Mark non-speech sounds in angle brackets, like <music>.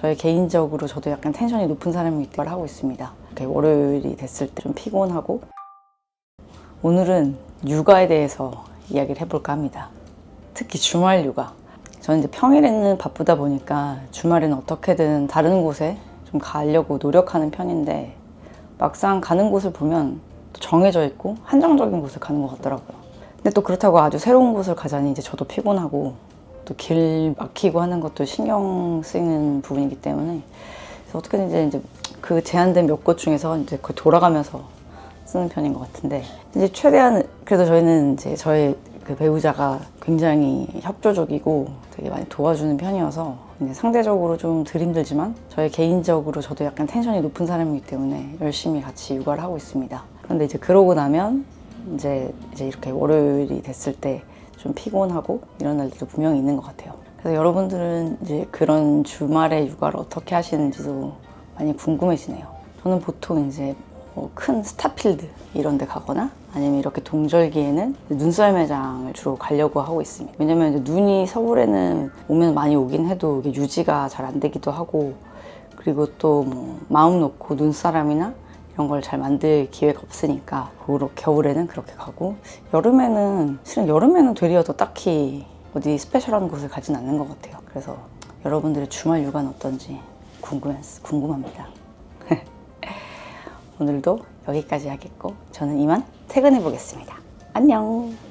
저희 개인적으로 저도 약간 텐션이 높은 사람이기 때문에 하고 있습니다. 월요일이 됐을 때 좀 피곤하고 오늘은 육아에 대해서 이야기를 해볼까 합니다. 특히 주말 육아. 저는 이제 평일에는 바쁘다 보니까 주말에는 어떻게든 다른 곳에 좀 가려고 노력하는 편인데 막상 가는 곳을 보면 또 정해져 있고 한정적인 곳을 가는 것 같더라고요. 근데 또 그렇다고 아주 새로운 곳을 가자니 이제 저도 피곤하고 또 길 막히고 하는 것도 신경 쓰이는 부분이기 때문에 그래서 어떻게든 이제, 그 제한된 몇 곳 중에서 이제 거의 돌아가면서 쓰는 편인 것 같은데 이제 최대한 그래도 저희는 이제 저희 그 배우자가 굉장히 협조적이고 되게 많이 도와주는 편이어서 상대적으로 좀 덜 힘들지만 저희 개인적으로 저도 약간 텐션이 높은 사람이기 때문에 열심히 같이 육아를 하고 있습니다. 그런데 이제 그러고 나면 이제 이제 이렇게 월요일이 됐을 때 좀 피곤하고 이런 날들도 분명히 있는 것 같아요. 그래서 여러분들은 이제 그런 주말에 육아를 어떻게 하시는지도 많이 궁금해지네요. 저는 보통 이제 뭐 큰 스타필드 이런 데 가거나 아니면 이렇게 동절기에는 눈썰 매장을 주로 가려고 하고 있습니다. 왜냐면 눈이 서울에는 오면 많이 오긴 해도 이게 유지가 잘 안 되기도 하고 그리고 또 뭐 마음 놓고 눈사람이나 이런 걸 잘 만들 기회가 없으니까 그로 겨울에는 그렇게 가고 여름에는 실은 여름에는 되려 더 딱히 어디 스페셜한 곳을 가진 않는 것 같아요. 그래서 여러분들의 주말 육아는 어떤지 궁금했, 궁금합니다. <laughs> 오늘도 여기까지 하겠고 저는 이만 퇴근해 보겠습니다. 안녕.